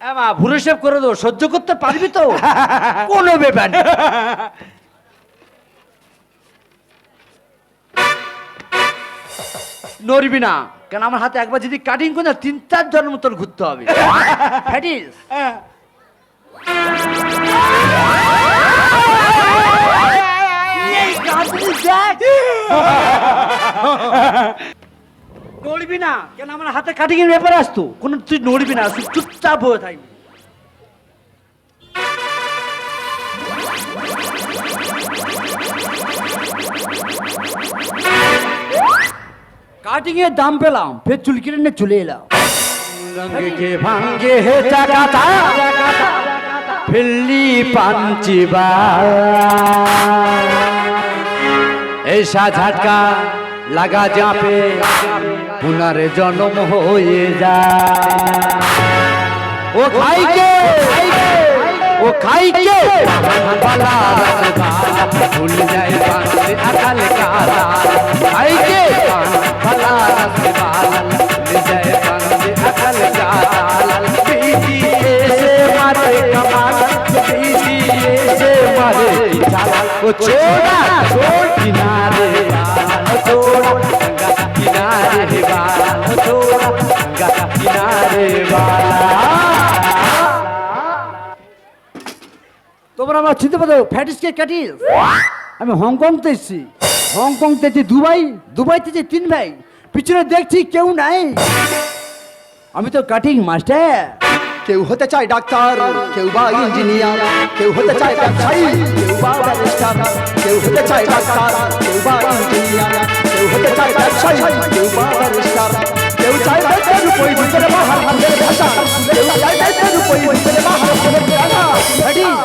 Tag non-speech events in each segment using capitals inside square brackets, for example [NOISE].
মা ভুরু সেভ করে দো সহ্য করতে পারবি তো? [LAUGHS] কোনো ব্যাপার নড়বি না কেন আমার হাতে একবার যদি কাটিং করে না, তিন চার জনের মতন ঘুরতে হবে। [LAUGHS] ফ্যাটিস। [LAUGHS] নড়বি না কেন আমার হাতে কাটিং এর ব্যাপার আসতো? কোনো তুই নড়বি না তুই চুপচাপ হয়ে থাকবি। কাটিং এর দাম পেলাম ফের চুল কেটে নিয়ে চলে এলাম। রঙকে ভাঙ্গে হে চাকাতা ফিল্লি পাঞ্চিবা ऐसा झटका लगा जहाँ पे पुनर्जन्म होए जा ओ खाई के ओ खाई के बाला रसबाला भूल जाए बांसे अकल काला खाई के बाला रसबाला भूल जाए बांसे अकल काला पीजिए से मारे कमाल पीजिए से मारे चाला ओ छोड़ा छोड़ किनारे वाला छोड़ा गंगा किनारे वाला छोड़ा गंगा किनारे वाला তোমরা আমার চিনতে পারো ফ্যাটিসকে কাটিস আমি হংকং তে এসেছি হংকং থেকে দুবাই দুবাই থেকে তিন ভাই পিছনে দেখছি কেউ নাই আমি তো কাটিং মাস্টার কেউ হতে চায় ডাক্তার, কেউ বা ইঞ্জিনিয়ার, কেউ হতে চায় ব্যবসায়ী, কেউ বা ব্যারিস্টার, কেউ হতে চায় ডাক্তার, কেউ বা ইঞ্জিনিয়ার, কেউ হতে চায় ব্যবসায়ী, কেউ বা ব্যারিস্টার, কেউ চায় দেশের উপর ভিতরে বাহার হাতের ভাষা কেউ চায় দেশের উপর ভিতরে বাহার হাতের ভাষা ফ্যাটিস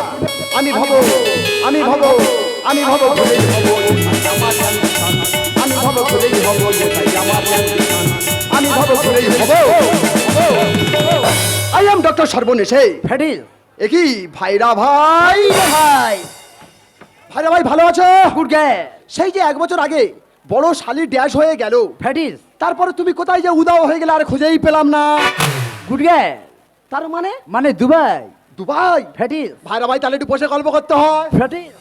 আমি ভব আমি ভব আমি ভব, ভুলেই ভব আমার আমি ভব, ভুলেই ভব আমার আমি ভব, ভুলেই ভব। আই এম ডক্টর সর্বনেশে ফ্যাটিস একই ভাইরা ভাই। ভাই। ভাইরা ভাই ভালো আছো? গুড গে সেই যে এক বছর আগে বড় শালি ড্যাশ হয়ে গেল। ফ্যাটিস তারপরে তুমি কোথায় যে উদাও হয়ে গেলে আর খুঁজেই পেলাম না। গুড গে তার মানে? মানে দুবাই। দুবাই? ফ্যাটিস ভাইরা ভাই তাহলে একটু বসে গল্প করতে হয়। ফ্যাটিস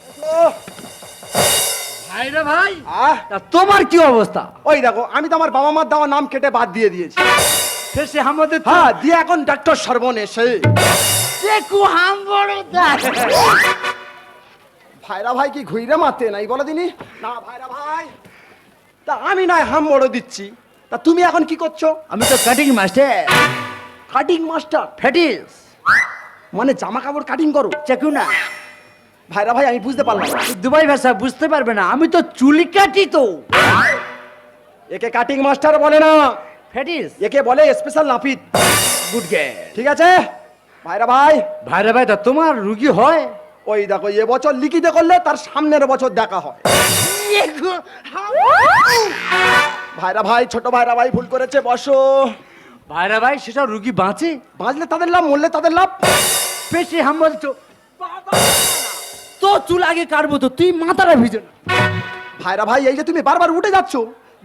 ভাই রে ভাই আহ। তা তোমার কি অবস্থা? ওই দেখো আমি তো আমার বাবা মার দেওয়া নাম কেটে বাদ দিয়ে দিয়েছি। শেষে আমাদের হ্যাঁ দিয়ে এখন ডাক্তার সর্বনেশে। দেখু হাম বড় ভাইরা ভাই কি ঘুইরে মারতে নাই বলো দিনি? না ভাইরা ভাই তা আমি নয় হাম বড় দিচ্ছি। তা তুমি এখন কি করছ? আমি তো কাটিং মাস্টার কাটিং মাস্টার ফ্যাটিস মানে জামা কাপড় কাটিং করো। চেকু না। ভাইরা ভাই আমি বুঝতে পারলাম না। দুবাই ভাষা বুঝতে পারবে না। আমি তো চুলি কাটি তো। একে কাটিং মাস্টার বলে না। ফ্যাটিস একে বলে স্পেশাল নাপিত গুড গে ঠিক আছে ভাইরা ভাই ভাই রে ভাই তা তোমার রুগী হয় ওই দেখো এ বছর লিখিতে করলে তার সামনের বছর দেখা হয় ভাইরা ভাই ছোট ভাইরা ভাই ভুল করেছে বসো ভাই রে ভাই সেসব রুগী বাঁচে বাঁচলে তাদের লাভ মরলে তাদের লাভ পেশে হাম বলছো তো চুল আগে কাটবো তো তুই মাথাটা ভিজে ভাইরা ভাই এই যে তুমি বারবার উঠে যাচ্ছ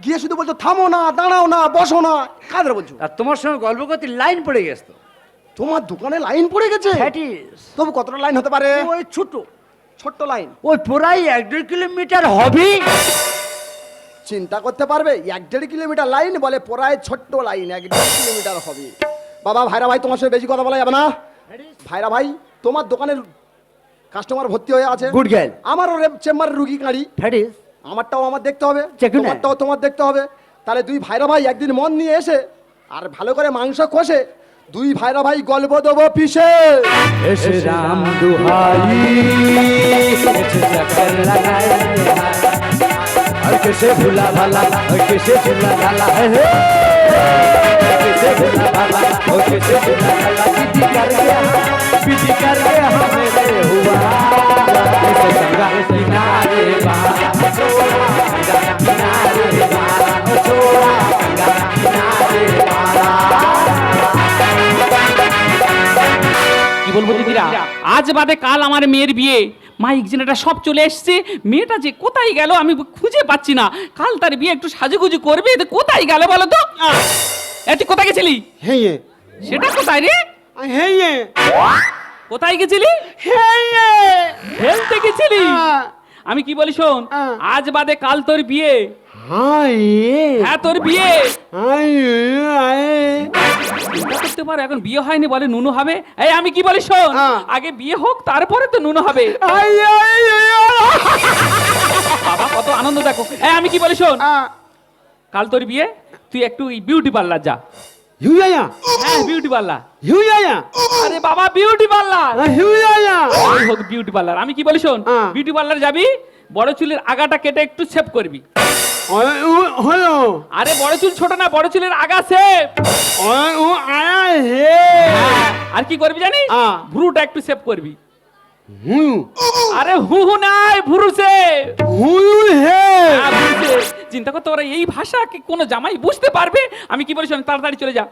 গিয়ে শুধু বলছো থামো না দাঁড়াও না বসো না। কাদের বলছো? আর তোমার সঙ্গে গল্প করতে লাইন পড়ে গেছে তো। তোমার দোকানে লাইন পড়ে গেছে? ফ্যাটিস তবু কতটা লাইন হতে পারে? ওই ছোট ছোট্ট লাইন। ওই প্রায় এক দেড় কিলোমিটার হবে। চিন্তা করতে পারবে? এক দেড় কিলোমিটার লাইন বলে পড়ায় ছোট্ট লাইন এক দেড় কিলোমিটার হবে। বাবা ভাইরা ভাই তোমার সাথে বেশি কথা বলা যাবে না। ভাইরা ভাই তোমার দোকানের কাস্টমার ভর্তি হয়ে আছে। গুড গেল আমারও চেম্বারের রুগী গাড়ি ফ্যাটিস আমারটাও আমার দেখতে হবে তোমারটাও তোমার দেখতে হবে। তাহলে দুই ভাইরা ভাই একদিন মন নিয়ে এসে আর ভালো করে মাংস কষে দুই ভাইরা ভাই গল্প দেবো পিসে। এসে রাম দুহাই আর কেসে ভুলা ভালা আর কেসে কেসে ভুলা ভালা আর কেসে পিটি গে পিটি গে রে হুয়া। আজ বাদে কাল আমার মেয়ের বিয়ে। মা ইকজিনাটা সব চলে এসছে। মেয়েটা যে কোথায় গেল আমি খুঁজে পাচ্ছি না। কাল তার বিয়ে একটু সাজুগুজু করবে। এতে কোথায় গেল বলো তো? তুই কোথায় গেছিলি? হ্যাঁ সেটা কোথায় রে? হ্যাঁ কোথায় গেছিলি? হ্যাঁ খেলতে গেছিলি? আমি কি বলি শোন। আজ বাদে কাল তোর বিয়ে। হ্যাঁ। তোর বিয়ে। করতে পারো এখন বিয়ে হয়নি বলে নুনু হবে। এই আমি কি বলি শোন। আগে বিয়ে হোক তারপরে তো নুনু হবে। বাবা কত আনন্দ দেখো। এই আমি কি বলি শোন? কাল তোর বিয়ে তুই একটু বিউটি পার্লার যা। হ্যাঁ বিউটি পার্লার আরে বাবা বিউটি পার্লার ওই হোক বিউটি পার্লার আমি কি বলি শোন হ্যাঁ। বিউটি পার্লার যাবি বড় চুলের আগাটা কেটে একটু সেভ করবি। হলো আরে বড় চুল ছোট না বড় চুলের আগা সেভ ও আয়া হে। আর কি করবি জানি হ্যাঁ। ভ্রুটা একটু সেভ করবি। আরে হু হু নাই ভ্রু সেভ হুই হে। হ্যাঁ, চিন্তা করতে ওরা এই ভাষা কি কোনো জামাই বুঝতে পারবে? আমি কি বলি শোন তাড়াতাড়ি চলে যা।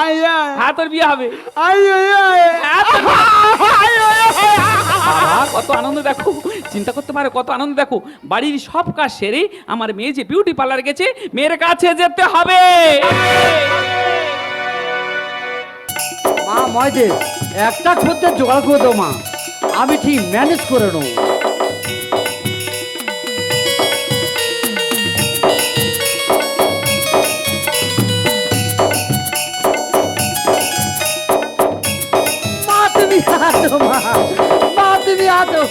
আয়া হ্যাঁ তোর বিয়ে হবে। আয়া হ্যাঁ, কত আনন্দ দেখো। চিন্তা করতে পারে কত আনন্দ দেখো। বাড়ির সব কাজ সেরে আমার মেয়ে যে বিউটি পার্লার গেছে মেয়ের কাছে যেতে হবে। মা ময়দে একটা খদ্দের জোগাড় করে দাও মা। আমি ঠিক ম্যানেজ করে নেব। মা, তুমি আছো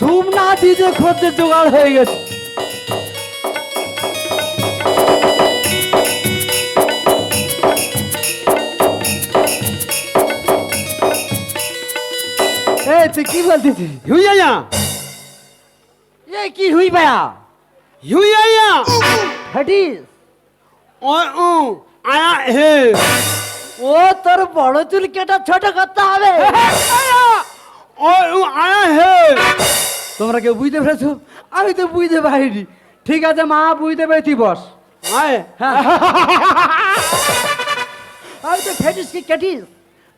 ধুম না দিয়ে খদ্দের জোগাড় হয়ে গেছে। কি বলতেছিস? হিউয়া এই কি হুই ভাইয়া হিউয়া হাটিস? ও ও আয়া হে। ও তোর বড় চুল কেটে ছোট করতে হবে। ও ও আয়া হে। তোমরা কেউ বুঝতে পেরেছ? আমি তো বুঝতে পারিনি। ঠিক আছে মা বুঝতে পেরেছি বস। আয়। হ্যাঁ। আমি তো ফেটিস কি কেটিস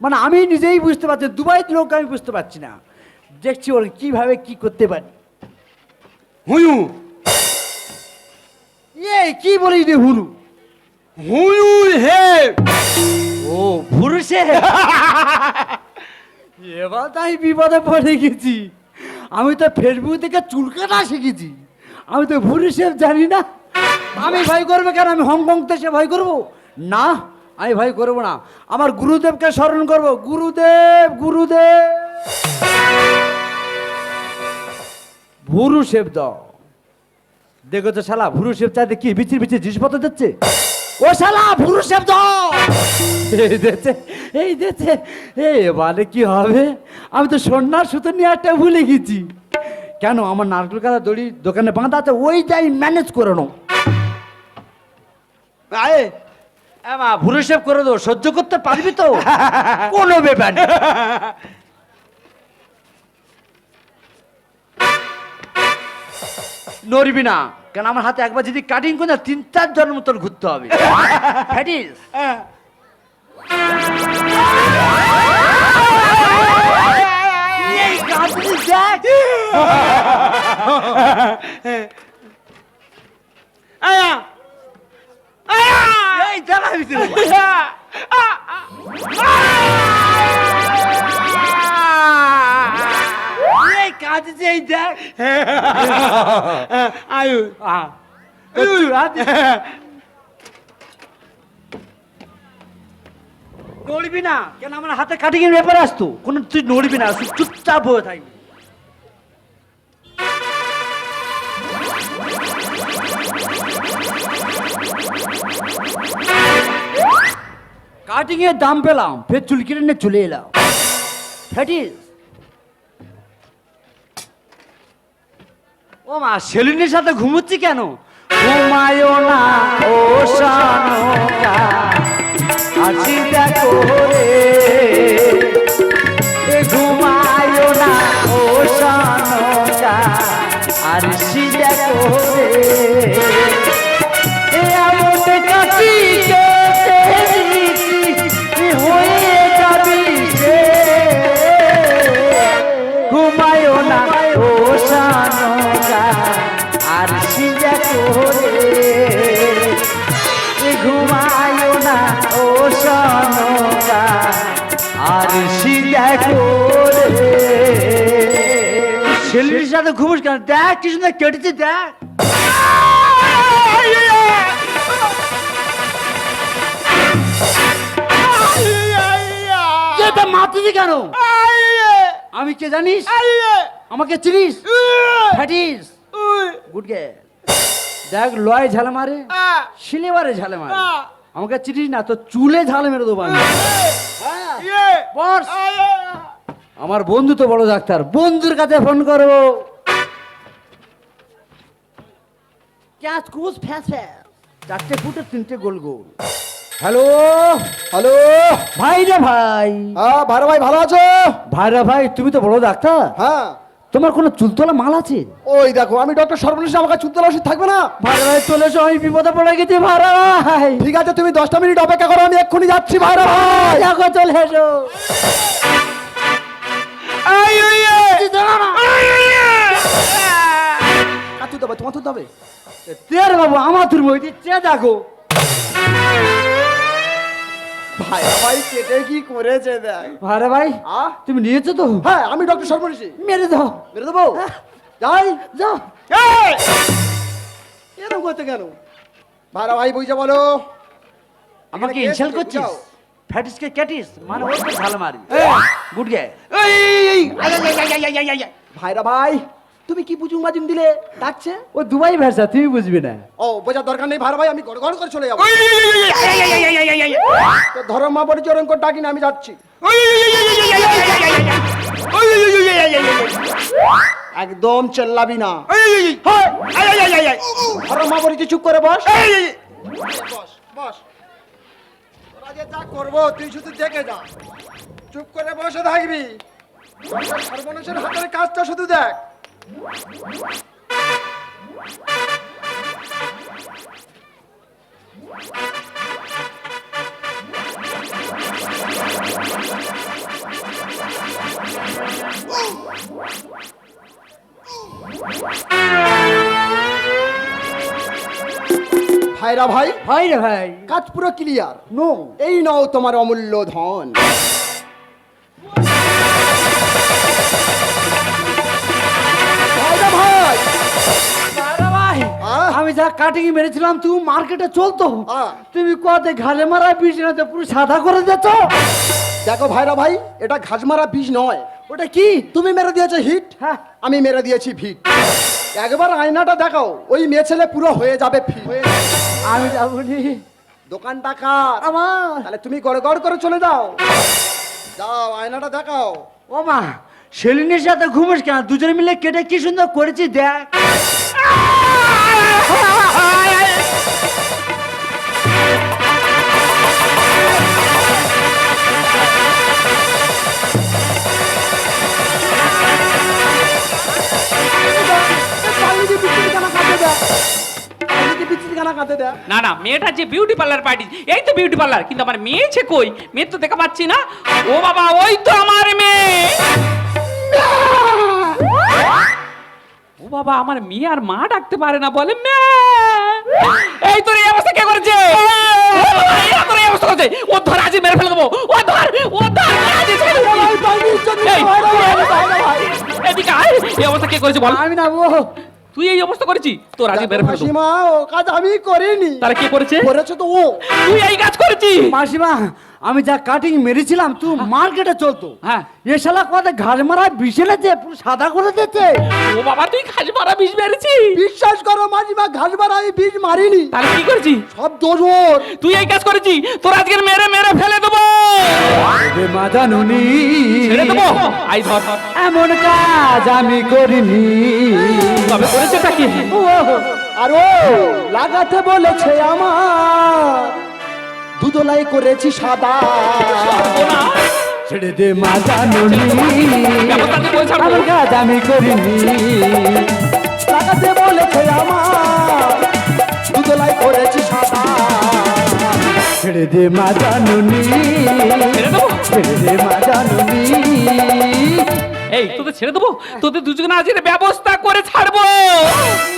মানে আমি নিজেই বুঝতে পারছি দুবাই লোক আমি বুঝতে পারছি না। দেখছি ওর কীভাবে কি করতে পারি। হুয়ু। এ কি বলিস রে হুলু হুয়ু হে। ও পুরুষে এবার তাই বিপদে পড়ে গেছি। আমি তো ফেসবুক থেকে চুল কাটা শিখেছি। আমি তো পুরুষের জানি না। আমি ভয় করব কেন? আমি হংকং দেশে ভয় করব? না আমি ভয় করব না। আমার গুরুদেবকে স্মরণ করব। গুরুদেব গুরুদেব। ভুরু শেপ দাও। দেখো তো শালা ভুরু শেপ চাইতে কি বিচির বিচির জিনিসপত্র দিচ্ছে? ও শালা ভুরু শেপ দাও! এই দিচ্ছে এই দিচ্ছে এই এবারে কি হবে? আমি তো সন্ন্যার সুতো নিয়ে একটা ভুলে গেছি। কেন আমার নারকেল কাটা দড়ি দোকানে বাঁধা আছে ওইটাই ম্যানেজ করে নাও। আয়ে মা ভুরু শেপ করে দাও সহ্য করতে পারবি তো? [LAUGHS] কোনো ব্যাপার [LAUGHS] নড়বি না। কেন আমার হাতে একবার যদি কাটিং করে না, তিন চার জনের মতন ঘুরতে হবে। ফ্যাটিস। আয়া। আয়া। এই ভিতরে। আয়ু আহ, একটু হাত দে। নড়বি না কেন আমার হাতে কাটিং এর ব্যাপার আসতো? কোনো তুই নড়বি না তুই চুপচাপ হয়ে থাকবি। কাটিং এর দাম পেলাম ফের চুল কেটে নিয়ে চলে এলাম। ফ্যাটিস ও মা, সেলুনের সাথে ঘুমোচ্ছি কেন? ঘুমায়ও না ও আর চিন্তা করে এ ঘুমায়ও না ও সানোকা আর সি দেখো এ ছেলের সাথে ঘুমোস কেন? দেখ কি সুন্দর কেটেছে দেখ। মারতেছি কেন? আমি কে জানিস? আমাকে চিনিস? ফ্যাটিস? গুড গে। দেখ লয় ঝালে মারে সিলেবারে ঝালে মারে। আমাকে চিনিস না তো চুলে ঝালে মেরে দেবো আমি। হ্যাঁ, বস। আমার বন্ধু তো বড় ডাক্তার। বন্ধুর কাছে ফোন করব। ক্যাচ কুচ ফ্যাস ফ্যাস। চারটে ফুটে তিনটে গোল গোল। Hello hello. ভাই রে ভাই। হ্যাঁ ভাইরা ভাই ভালো আছো? ভাই রে ভাই তুমি তো বড় ডাক্তার। হ্যাঁ। তোমার কোনো চুলতলা মাল আছে? ওই দেখো আমি ডক্টর সর্বনেশ আমাকে চুত্তলা ওষুধ থাকবে না? ভাই রে ভাই চলে এসো আমি বিপদে পড়ে গেছি ভাই রে ভাই। ঠিক আছে তুমি দশটা মিনিট অপেক্ষা করো আমি এক্ষুনি যাচ্ছি ভাইরা ভাই। দেখো চলে এসো। কাতু দেবে তোমার তো দেবে তের বাবু আমার তোর বই দিচ্ছে দেখো। ভাইরা ভাই কেটে কি করেছে দেখ। ভাই রে ভাই? তুমি নিয়েছো তো? হ্যাঁ আমি ডক্টর সর্বনেশী মেরে দাও। মেরে দেবো? যাই। যাও। এরকম করতে কেন? ভাইরা ভাই বুঝে বলো। আমাকে ইনসাল্ট করছিস। ফ্যাটিসকে ক্যাটিস মানে ওর তো ভালো মারি গুড গে ভাইরা ভাই তুমি কি বুঝুং বাজুং দিলে ডাকছে ও দুবাই ভাষা তুমি বুঝবি না ও বোঝার দরকার নেই ভাইরা ভাই আমি গড় গড় করে চলে যাব তো ধরো মা বলি চরণ করে ডাকি না আমি যাচ্ছি একদম চেল্লাবি না ধরো মা বলি চুপ করে বস বস বস তোরা যে করব, তুই শুধু দেখে যা। চুপ করে বসে থাকবি। সর্বনাশের হাতের কাজটা শুধু দেখ। ভাইরা ভাই ভাই রে ভাই। কাজ পুরো ক্লিয়ার নো এই নাও তোমার অমূল্য ধন। আমি যা কাটিং মেরেছিলাম তুমি মার্কেটে চলতো। তুমি কতে ঘালে মারা বিছনাতে পুরো সাদা করে দিচ্ছ দেখো ভাইরা ভাই এটা ঘাস মারা বীজ নয়। ওটা কি? তুমি মেরে দিয়েছ হিট। হ্যাঁ। আমি মেরে দিয়েছি ভিট। একবার আয়নাটা দেখাও ওই মেয়ে ছেলে পুরো হয়ে যাবে আমি যাবনি। দোকান কার? আমার। তাহলে তুমি গড় গড় করে চলে যাও। যাও আয়নাটা দেখাও। ও মা সেলিনের সাথে ঘুমোস কেন? দুজনে মিলে কেটে কি সুন্দর করেছি দেখ। না না মেয়েটা যে বিউটি পার্লার পার্টি এই তো বিউটি পার্লার কিন্তু আমার মেয়ে ছে কই? মেয়ে তো দেখা পাচ্ছি না। ও বাবা ওই তো আমার মেয়ে। ও বাবা আমার মেয়ে আর মা ডাকতে পারে না বলে এই তোর এই অবস্থা কে করেছে? তোর এই অবস্থা করেছে। ও ধর আজ মেরে ফেলে দেবো। ও ধর ও ধর এদিকে এই অবস্থা কে করেছে বল। আমি না ও। তুই এই অবস্থা করেছি? তোর আগে বের দেবো মাসিমা ও কাজ আমি করিনি। তারা কি করেছে? করেছে তো ও। তুই এই কাজ করেছিস? মাসিমা আমি যা কাটিং মেরেছিলাম তুই মার্কেটে চলতো হ্যাঁ। এ শালা কত ঘাড় মারা বিছেলেছে পুরো সাদা করে দিচ্ছে ও বাবা তুই খাস মারা বিষ মেরেছি বিশ্বাস করো মাসিমা ঘাস মারা আমি বীজ মারিনি। তাহলে কি করেছি? সব দোষ ওর। তুই এই কাজ করেছি তোর আজকের মেরে মেরে ফেলে দেবো। মা জানুনি। ছেড়ে দেবো? আই ধর। এমন কাজ আমি করিনি। তবে করেছেটা কি? ও, আর ও লাগাতে বলেছে আমার। দুদলাই করেছি সাদা। ছেড়ে দে মা জানুনি। ছাড়বো। এমন কাজ আমি করিনি। লাগাতে বলেছে আমার দুদলাই করেছি সাদা। ছেড়ে দে মা জানুনি। ছেড়ে দে মা জানুনি। এই তোদের ছেড়ে দেবো? তোদের দুজনে আজ ব্যবস্থা করে ছাড়বো।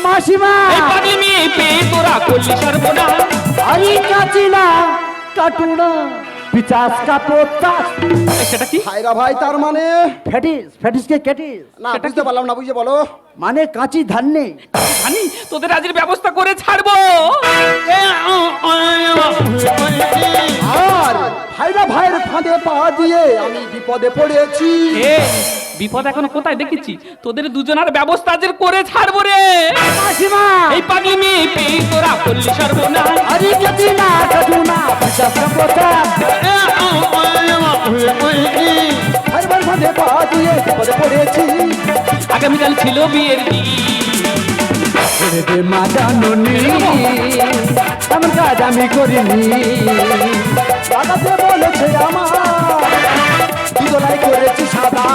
মাসিমা। এই পাগলি মেয়ে পেয়ে তোরা করলি সর্বনা আরে কাচি না। কাটুনা পিচাস সেটা কি? হায়রা ভাই তার মানে? ফেটিস ফেটিস কে কেটিস? না বুঝতে পারলাম না বুঝে বলো। মানে কাঁচি ধান নেই তোদের আজের ব্যবস্থা করে ছাড়বো। আর হায়রা ভাইয়ের ফাঁদে পা দিয়ে আমি বিপদে পড়েছি। বিপদ এখন কোথায় দেখেছি? তোদের দুজনার ব্যবস্থা যে করে ছাড়বো রে। মাসিমা। এই পাগলি মেয়ে পেয়ে তোরা করলি আরে যদি না না পয়সা আগামীকাল ছিল বিয়ের দিন। মা জাননি। কাজ আমি করিনি। বলেছে আমার দুজলাই করেছি সাদা।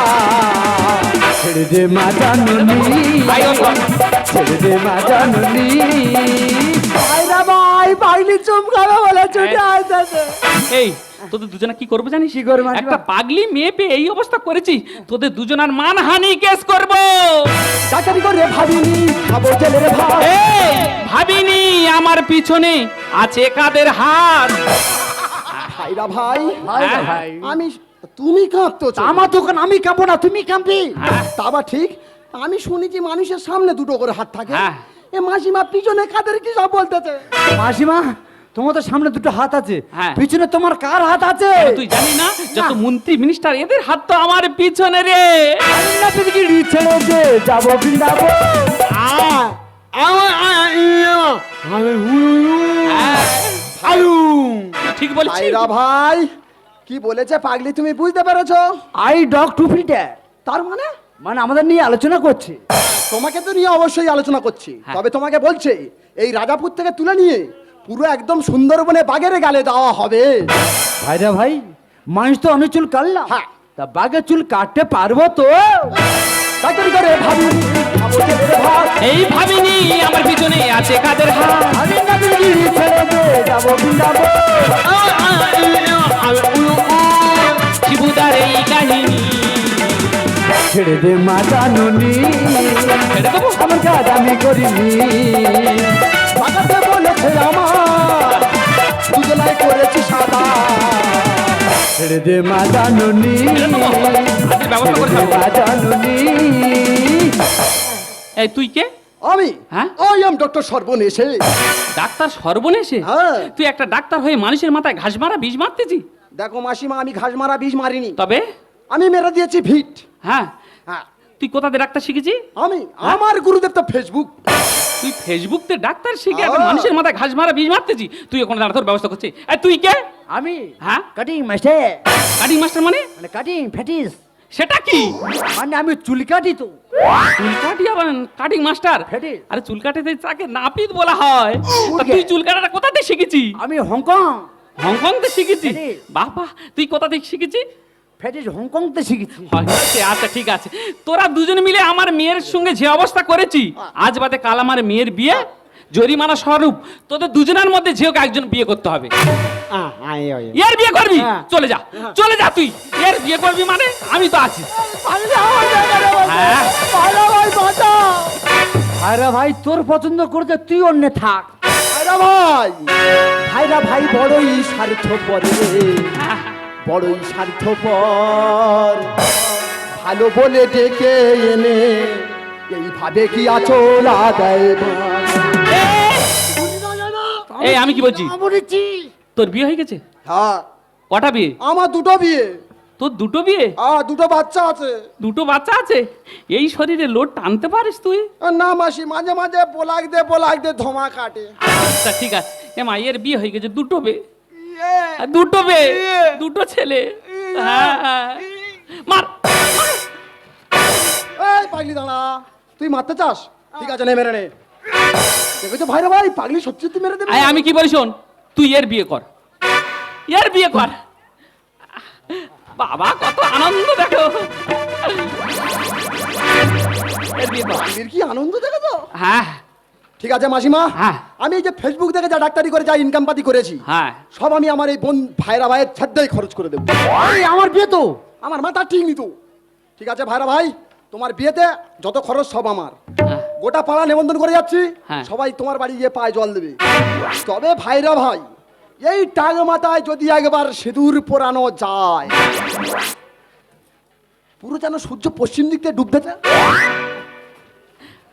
ছেড়ে দে মা জাননি। ছেড়ে দে মা জাননি। ভাইরা ভাই পাইনি চুমকাবে বলে ছুটে আসতেছে এই তোদের দুজনে কি করব জানিস? একটা পাগলি মেয়ে পেয়ে এই অবস্থা করেছি তোদের দুজনের মানহানি কেস করব। চাকরি করে ভাবিনি খাব জেলের ভাত। ভাবিনি আমার পিছনে আছে কাদের হাত। ভাইরা ভাই হ্যাঁ, ভাই। আমি তুমি কাঁদতো আমার দোকান আমি কাঁপো না তুমি কাঁপবি। হ্যাঁ, তা বা ঠিক আমি শুনেছি মানুষের সামনে দুটো করে হাত থাকে। হ্যাঁ। এ মাসিমা পিছনে কাদের কি সব বলতেছে? মাসিমা তোমার তো সামনে দুটো হাত আছে। হ্যাঁ। পিছনে তোমার কার হাত আছে? তুই জানি না যত মন্ত্রী মিনিস্টার এদের হাত তো আমার পিছনে রে। না পিছনে ছেড়ে দে যাব হ্যাঁ, ঠিক ভাইরা ভাই কি বলেছে পাগলি তুমি বুঝতে পেরেছ? আই ডগ টু ফিল্টার তার মানে? মানে আমাদের নিয়ে আলোচনা করছে। তোমাকে তো নিয়ে অবশ্যই আলোচনা করছি। হ্যাঁ। তবে তোমাকে বলছে এই রাজাপুর থেকে তুলে নিয়ে পুরো একদম সুন্দরবনে বাঘের গালে দেওয়া হবে। ভাইরা ভাই মানুষ তো অনেক চুল কাটলাম হ্যাঁ। তা বাঘের চুল কাটতে পারব তো? চাকরি করে ভাবিনি এই ভাবিনি আমার পিছনে আছে কাদের হাত? আমি ছেড়ে দে যাব বৃন্দাবন শিবুদার এই কাহিনী। ছেড়ে দে মা জানুনি। আমার কাজ আমি করিনি। বলেছে আমার করেছি সাদা। ছেড়ে দে মা জানুনি। ব্যবস্থা করে এই তুই কে? আমি? হ্যাঁ? আই এম ডক্টর সর্বনেশে ডাক্তার সর্বনেশে? হ্যাঁ। তুই একটা ডাক্তার হয়ে মানুষের মাথায় ঘাস মারা বিষ মারতেছি? দেখো মাসিমা আমি ঘাস মারা বিষ মারিনি। তবে? আমি মেরে দিয়েছি ভিট। হ্যাঁ। হ্যাঁ। তুই কোথাতে ডাক্তার শিখেছি? আমি? আমার গুরুদেব তো ফেসবুক তুই ফেসবুক তে ডাক্তার শিখে এখন হ্যাঁ। মানুষের মাথায় ঘাস মারা বিষ মারতেছি? তুই এখন দাঁড়া তোর ব্যবস্থা করছিস এই তুই কে? আমি? হ্যাঁ? কাটিং মাস্টার কাটিং মাস্টার মানে? মানে কাটিং ফ্যাটিস সেটা কি? মানে আমি চুল কাটি তো। চুল কাটি আবার কাটিং মাস্টার। আরে চুল কাটাতে তাকে নাপিত বলা হয়। তা তুই চুল কাটাটা কোথাতে শিখেছি? আমি হংকং। হংকং তে শিখেছি বাহ তুই কোথা থেকে শিখেছি? ফ্যাটিস হংকং তে শিখেছি আচ্ছা আচ্ছা ঠিক আছে। তোরা দুজন মিলে আমার মেয়ের সঙ্গে যে অবস্থা করেছি আজ বাদে কাল আমার মেয়ের বিয়ে জরিমানা স্বরূপ তোদের দুজনের মধ্যে যে একজন বিয়ে করতে হবে। এর বিয়ে করবি? হ্যাঁ। চলে যা। চলে যা তুই। এর বিয়ে করবি মানে আমি তো আছি। হ্যাঁ। আরে ভাই তোর পছন্দ করতে তুই অন্য থাক। ভাইরা ভাই ভাইরা ভাই বড়ই স্বার্থপর বড়ই স্বার্থপর। ভালো বলে ডেকে এনে এইভাবে কি আচলা দেয় এই আমি কি বলছি? বলেছি। তোর বিয়ে হয়ে গেছে? হ্যাঁ। কটা বিয়ে? আমার দুটো বিয়ে। তোর দুটো বিয়ে? আ দুটো বাচ্চা আছে। দুটো বাচ্চা আছে? এই শরীরে লোড টানতে পারিস তুই? না মাসি মাঝে মাঝে পোলাক দে পোলাক দে ধোমা কাটে। আচ্ছা ঠিক আছে। এ মা এর বিয়ে হয়ে গেছে দুটো বে দুটো বে দুটো ছেলে? হ্যাঁ হ্যাঁ। মার। এই পাগলি দাঁড়া। তুই মারতে চাস? ঠিক আছে নে মেরে নে। দেখেছ ভাইরা ভাই পাগলি সত্যি সত্যি মেরে দেবে। আয় আমি কি বলি শোন তুই এর বিয়ে কর। এর বিয়ে কর। বাবা কত আনন্দ দেখো। এর বিয়ে কর। পাগলির কি আনন্দ দেখেছ হ্যাঁ। ঠিক আছে মাসিমা। হ্যাঁ। আমি এই যে ফেসবুক থেকে যা ডাক্তারি করে যা ইনকাম পাতি করেছি হ্যাঁ। সব আমি আমার এই বোন ভাইরা ভাইয়ের ছাদ্দাই খরচ করে দেবো। এই আমার বিয়ে তো? আমার মাথা ঠিক নিত ঠিক আছে ভাইরা ভাই তোমার বিয়েতে যত খরচ সব আমার। হ্যাঁ। গোটা পাড়া নিমন্ত্রণ করে যাচ্ছি হ্যাঁ। সবাই তোমার বাড়ি গিয়ে পায়ে জল দেবে তবে ভাইরা ভাই এই টাগ মাথায় যদি একবার সিঁদুর পোড়ানো যায় পুরো যেন সূর্য পশ্চিম দিক থেকে ডুবতেছে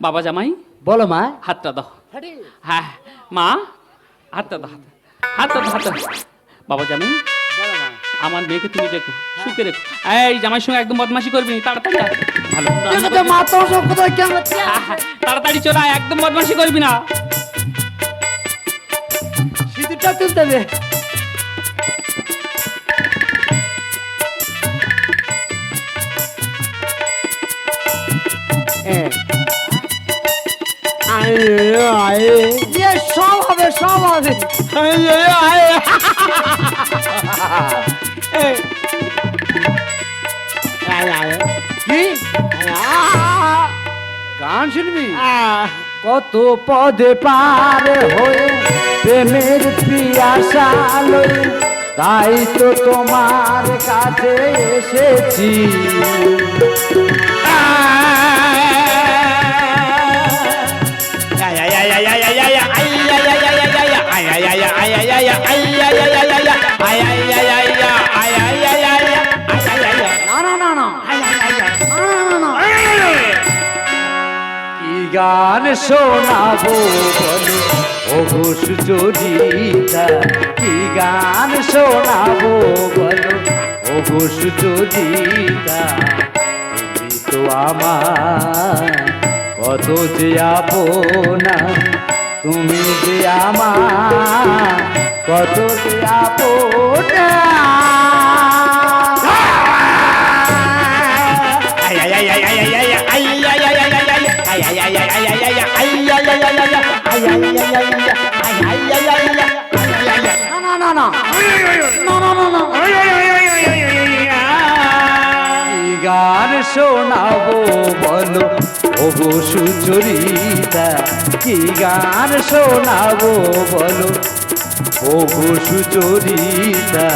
বাবা জামাই বলো মা হাতটা দাও হ্যাঁ মা হাতটা দাও হাতটা। হাতটা দাও হাতটা দাও। বাবা জামাই আমার মেয়েকে তুমি দেখো সুখে রেখো। এই জামাইয়ের সঙ্গে একদম বদমাশি করবি না, তাড়াতাড়ি আয়। ভালো। তাড়াতাড়ি চলে আয়, একদম বদমাশি করবি না। সিঁদুরটা তুলতে দে। সব হবে সব হবে। [LAUGHS] কি? গান শুনবি কত পদে পার হয়ে প্রেমের পিয়াসা তাই তো তোমার কাছে এসেছি। গান শোনাবো বলো। ওগো সুচরিতা কি গান শোনাবো বলো? ওগো সুচরিতা তুমি তো আমার কত যে আপনা, তুমি যে আমার কত যে আপনা। গান শোনাবো বলো ওগো সুচরিতা কি গান শোনাবো বলো ওগো সুচরিতা